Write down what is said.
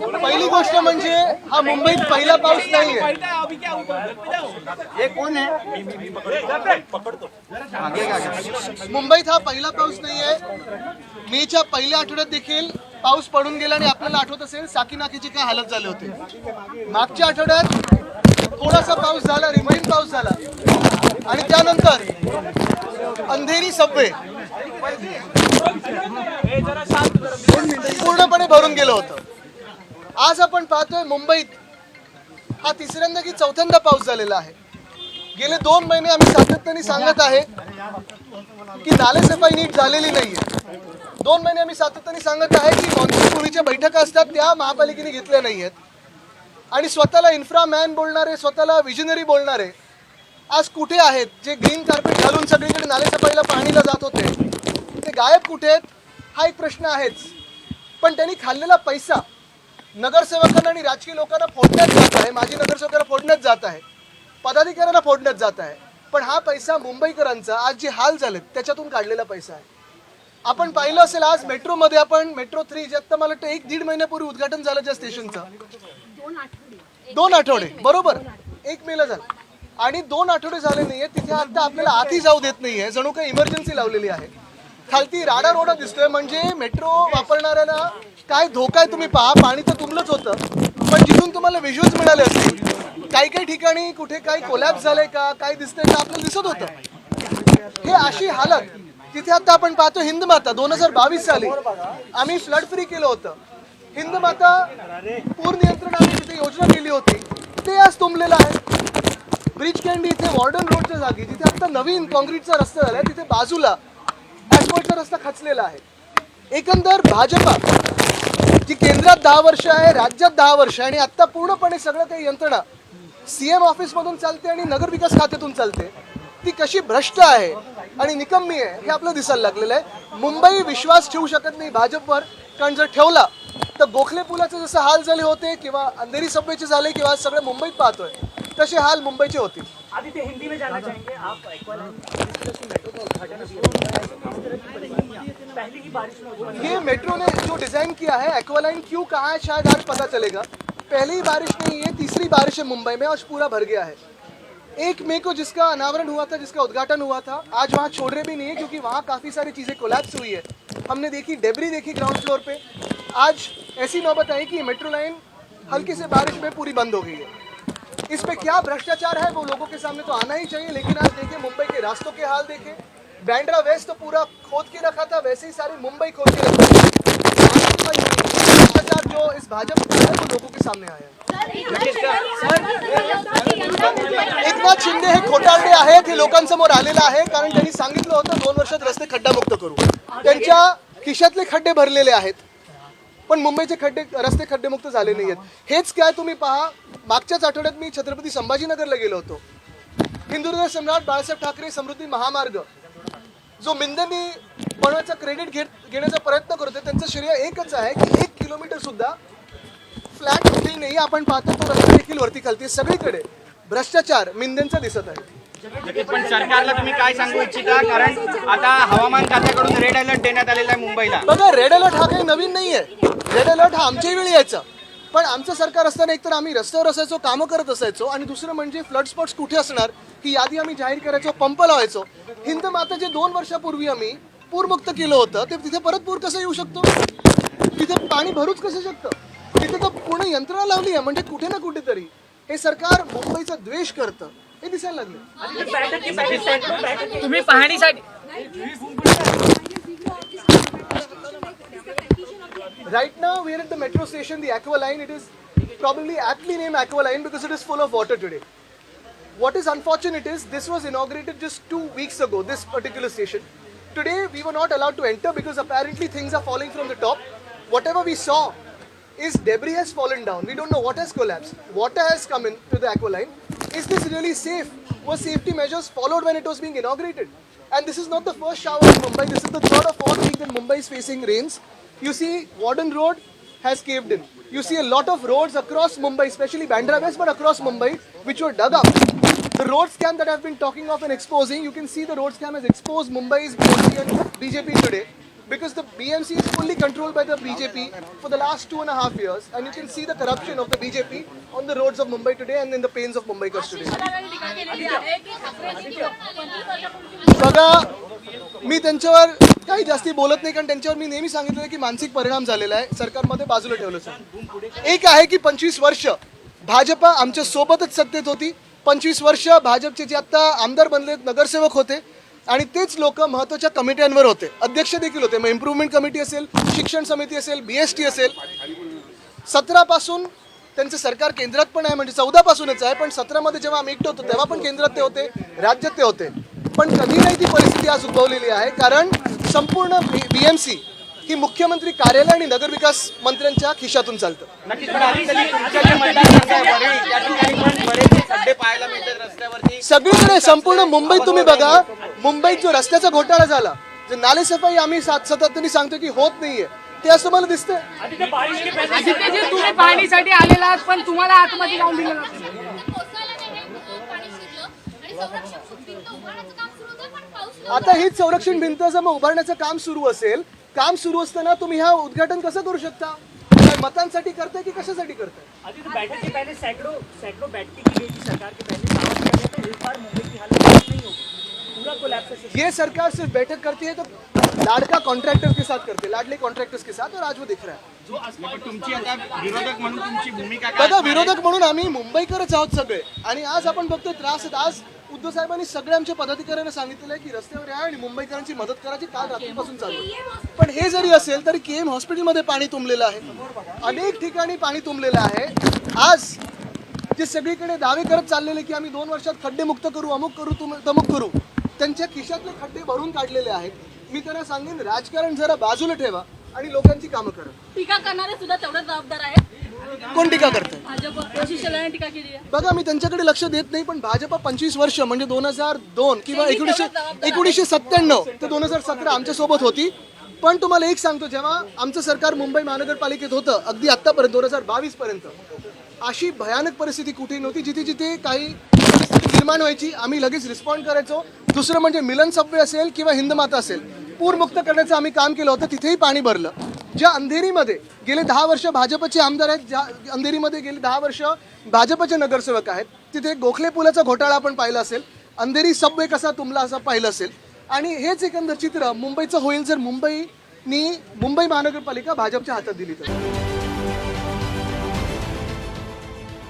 पहिली गोष्ट म्हणजे हा मुंबईत पहिला पाऊस नाहीये. ये कौन है मुंबईत हा पहिला पाऊस नाहीये. मेच्या पहिल्या आठवड्यात देखील पाऊस पडून गेला आणि आपल्याला आठवत असेल साकीनाकीची काय हालत झाले होते. मागच्या आठवड्यात थोडासा पाऊस झाला रिमाइंड पाऊस झाला. आणि त्यानंतर अंधेरी सबवे पूर्णपणे भरून गेलं होतं. आज आपण पाहतोय मुंबईत हा तिसऱ्यांदा की चौथ्यांदा पाऊस झालेला आहे. गेले दोन महिने आम्ही सातत्याने सांगत आहे की नाले सफाई नीट झालेली नाहीये. दोन महिने आम्ही सातत्याने सांगत आहे की मान्सूनपूर्वीच्या बैठका असतात त्या महापालिकेने घेतल्या नाहीयेत. आणि स्वतःला इन्फ्रा मॅन बोलणारे स्वतःला विजनरी बोलणारे आज कुठे आहेत? जे ग्रीन कार्पेट घालून सगळीकडे नाले सफाईला पाणीला जात होते. ते गायब कुठे आहेत? हा एक प्रश्न आहेच. पण त्यांनी खाल्लेला पैसा नगरसेवकांना आणि राजकीय लोकांना फोडण्यात जात आहे. माजी नगरसेवकांना फोडण्यात जात आहे. पदाधिकाऱ्यांना फोडण्यात जात आहे. पण हा पैसा मुंबईकरांचा आज जे हाल झालेत त्याच्यातून काढलेला पैसा आहे. आपण पाहिलं असेल आज मेट्रोमध्ये आपण मेट्रो थ्री जे आता मला वाटतं एक दीड महिन्यापूर्वी उद्घाटन झालं ज्या स्टेशनचं. दोन आठवडे. बरोबर. एक मेला झालं. आणि दोन आठवडे झाले नाहीये. तिथे आता आपल्याला आधी जाऊ देत नाहीये. जणू काही इमर्जन्सी लावलेली आहे. खालती राडा रोडा दिसतोय. म्हणजे मेट्रो वापरणाऱ्यांना काय धोका आहे तुम्ही पहा. पाणी तर तुमलंच होतं. पण जिथून तुम्हाला व्हिज्युअल्स मिळाले असतील काही काही ठिकाणी कुठे काही कोलॅप्स झालंय का काय दिसतंय का आपल्याला दिसत होतं. हे अशी हालत तिथे आता आपण पाहतो हिंद माता दोन हजार बावीस साली आम्ही फ्लड फ्री केलं होतं. हिंद माता पूर नियंत्रण आम्ही तिथे योजना केली होती ते आज तुंबलेलं आहे. ब्रिज कॅन्डी इथे वॉर्डन रोडच्या जागी जिथे आता नवीन कॉन्क्रीटचा रस्ता झालाय तिथे बाजूला ऍस्फॉल्टचा रस्ता खचलेला आहे. एकंदर भाजपा जी केंद्रात दहा वर्ष आहे राज्यात दहा वर्ष आणि आता पूर्णपणे सगळं काही यंत्रणा सीएम ऑफिस मधून चालते आणि नगरविकास खात्यातून चालते ती कशी भ्रष्ट आहे आणि निकम्मी आहे हे आपलं दिसायला लागलेलं आहे. मुंबई विश्वास ठेवू शकत नाही भाजपवर. कारण जर ठेवला तर गोखले पुलाचे जसं हाल झाले होते किंवा अंधेरी सभेचे झाले किंवा सगळे मुंबईत पाहतोय तसे हाल मुंबईचे होतील. आदित्य हिंदी में जाना चाहेंगे? आप मेट्रो का उद्घाटन पहली ही बारिश में ये मेट्रो ने जो डिज़ाइन किया है एक्वालाइन क्यों कहा है शायद आज पता चलेगा। पहली बारिश नहीं है तीसरी बारिश है मुंबई में और पूरा भर गया है। एक मई को जिसका अनावरण हुआ था जिसका उद्घाटन हुआ था आज वहाँ छोड़ रहे भी नहीं है क्योंकि वहाँ काफ़ी सारी चीज़ें कोलैप्स हुई है। हमने देखी डेबरी देखी ग्राउंड फ्लोर पे। आज ऐसी नौबत आई कि मेट्रो लाइन हल्की से बारिश में पूरी बंद हो गई है। इस पे क्या भ्रष्टाचार है? वो लोगों के सामने तो आना ही चाहिए, लेकिन आज देखिए, मुंबई के रास्तों के हाल देखे। बैंड्रा वेस्ट तो पूरा खोद के रखा था, वैसे ही सारी मुंबई खोद के रखी। भ्रष्टाचार जो इस भाजपा का है, वो लोगों के सामने आया एकनाथ शिंदे हे खोटारडे आहेत हे लोकांसमोर आलेलं आहे, कारण दोन वर्षात रस्ते खड्डामुक्त करू. त्यांच्या खिशातले खड्डे भरलेले आहेत, पण मुंबईचे खड्डे, रस्ते खड्डेमुक्त झाले नाही काय तुम्ही पहा मागच्याच आठवड्यात मी छत्रपती संभाजीनगरला गेलो होतो. हिंदुहृदय सम्राट बाळासाहेब ठाकरे समृद्धी महामार्ग जो मिंदनी बनवायचा क्रेडिट घेत घेण्याचा प्रयत्न करतोय त्यांचं श्रेय एकच आहे की एक किलोमीटर सुद्धा फ्लॅट होतील नाही आपण पाहतो तो रस्ता देखील वरती खालती सगळीकडे भ्रष्टाचार मिंदेंचा दिसत आहे. पण सरकारला तुम्ही काय सांगू इच्छिता? कारण आता हवामान खात्याकडून रेड अलर्ट देण्यात आलेला आहे मुंबईला. बघा रेड अलर्ट हा काही नवीन नाहीये. रेड अलर्ट हा आमच्याही वेळी यायचा. पण आमचं सरकार असताना एकतर आम्ही रस्त्यावर असायचो कामं करत असायचो आणि दुसरं म्हणजे फ्लड स्पॉट्स कुठे असणार ही यादी आम्ही जाहीर करायचो पंप लावायचो. हिंद माता जे दोन वर्षापूर्वी आम्ही पूरमुक्त केलं होतं ते तिथे परत पूर कसं येऊ शकतो? तिथे पाणी भरूच कसं शकतं? तिथे तर पूर्ण यंत्रणा लावली आहे म्हणजे कुठे ना कुठेतरी. हे सरकार मुंबईचा द्वेष करतं. हे दिसायला लागलं. तुम्ही पाहणीसाठी Right now, we are at the metro station, the Aqua Line. It is probably aptly named Aqua Line because it is full of water today. What is unfortunate is this was inaugurated just two weeks ago, this particular station. Today, we were not allowed to enter because apparently things are falling from the top. Whatever we saw is debris has fallen down. We don't know what has collapsed. Water has come in to the Aqua Line. Is this really safe? Were safety measures followed when it was being inaugurated? And this is not the first shower in Mumbai. This is the third or fourth week that Mumbai is facing rains. You see, Warden Road has caved in. You see a lot of roads across Mumbai, especially Bandra West, but across Mumbai, which were dug up. The road scam that I've been talking of and exposing, you can see the road scam has exposed Mumbai's BJP and BJP today. Because the BMC is fully controlled by the BJP for the last two and a half years, and you can see the corruption of the BJP on the roads of Mumbai today and in the pains of Mumbai today. बघा मी त्यांच्यावर काही जास्ती बोलत नाही कारण त्यांच्यावर मी नेहमी सांगितलं की मानसिक परिणाम झालेला आहे सरकारमध्ये बाजूला ठेवलं सर एक आहे की पंचवीस वर्ष भाजपा आमच्या सोबतच सत्तेत होती पंचवीस वर्ष भाजपचे जे आता आमदार बनलेत नगरसेवक होते आणि तेच लोक महत्त्वाच्या कमिट्यांवर होते. अध्यक्ष देखील होते. मग इम्प्रूव्हमेंट कमिटी असेल शिक्षण समिती असेल बी एस टी असेल. सतरा पासून त्यांचं सरकार केंद्रात पण आहे म्हणजे चौदा पासूनच आहे पण सतरामध्ये जेव्हा आम्ही एकटं होतो तेव्हा पण केंद्रात ते होते राज्यात ते होते. पण कधी नाही ती परिस्थिती आज उद्भवलेली आहे कारण संपूर्ण बी एम सी ही मुख्यमंत्री कार्यालय आणि नगरविकास मंत्र्यांच्या खिशातून चालतं. सगळीकडे संपूर्ण मुंबईत तुम्ही बघा मुंबईत जो रस्त्याचा घोटाळा झाला जे नाले सफाई आम्ही सात सातत्याने सांगतो की होत नाहीये ते असं मला दिसतंय. आदित्य बारिश के पहले तिथे जे तुम्ही पाहणीसाठी आलेला आहात पण तुम्हाला आतमध्ये जाऊन दिलं जातं. कोसळलं नाही हे पाणी शिरलं आणि संरक्षण भिंत उभारण्याचं काम सुरू होतं पण पाऊस नव्हता. आता हीच संरक्षण भिंत जर मग उभारण्याचं काम सुरू असेल काम सुरू असताना तुम्ही ह्या उद्घाटन कसं करू शकता? मतांसाठी करताय की कशासाठी करताय? आदित्य बैठक के पहले सैकड़ों सैकड़ों बैठकें की गई थी सरकार के पहले साहस किया गया था इस बार मुंबई की हालत ठीक नहीं होगी पूरा कोलैप्स ये सरकार सिर्फ बैठक करती है तो लाडका कॉन्ट्रैक्टर के साथ करते लाडले कॉन्ट्रैक्टर्स के साथ और आज वो दिख रहा है। पण तुमची आता विरोधक म्हणून तुमची भूमिका काय बघा असणार आहे? विरोधक म्हणून आम्ही मुंबईकरच आहोत सगळे. आणि आज आपण बघतोय त्रास आहेत. आज उद्धव साहेबांनी सगळ्या आमच्या पदाधिकाऱ्यांना सांगितलेलं आहे की रस्त्यावर या आणि मुंबईकरांची मदत करायची काल रात्रीपासून चालू आहे. पण हे जरी असेल तरी के एम हॉस्पिटलमध्ये पाणी तुंबलेलं आहे. अनेक ठिकाणी पाणी तुंबलेलं आहे. आज जे सगळीकडे दावे करत चाललेले की आम्ही दोन वर्षात खड्डे मुक्त करू अमुक करू तुम तमुक करू. त्यांच्या खिशातले खड्डे भरून काढलेले आहेत. मी त्यांना सांगेन राजकारण जरा बाजूला ठेवा आणि लोकांची कामं करा. टीका करणारे सुद्धा तेवढे जबाबदार आहेत. कोण टीका भाजप केली आहे. बघा मी त्यांच्याकडे लक्ष देत नाही पण भाजपा पंचवीस वर्ष म्हणजे दोन हजार दोन किंवा एकोणीसशे एकोणीसशे सत्त्याण्णव ते दोन हजार सतरा आमच्यासोबत होती. पण तुम्हाला एक सांगतो जेव्हा आमचं सरकार मुंबई महानगरपालिकेत होतं अगदी आत्तापर्यंत दोन हजार बावीस पर्यंत अशी भयानक परिस्थिती कुठे नव्हती. जिथे जिथे काही निर्माण व्हायची आम्ही लगेच रिस्पॉन्ड करायचो. दुसरं म्हणजे मिलन सबवे असेल किंवा हिंदमाता असेल पूरमुक्त करण्याचं आम्ही काम केलं होतं. तिथेही पाणी भरलं. ज्या अंधेरीमध्ये गेले दहा वर्ष भाजपचे आमदार आहेत ज्या अंधेरीमध्ये गेले दहा वर्ष भाजपचे नगरसेवक आहेत तिथे गोखले पुलाचा घोटाळा आपण पाहिला असेल. अंधेरी सबवे कसा तुमला असं पाहिलं असेल. आणि हेच एकंदर चित्र मुंबईचं होईल जर मुंबईनी मुंबई महानगरपालिका भाजपच्या हातात दिली तर.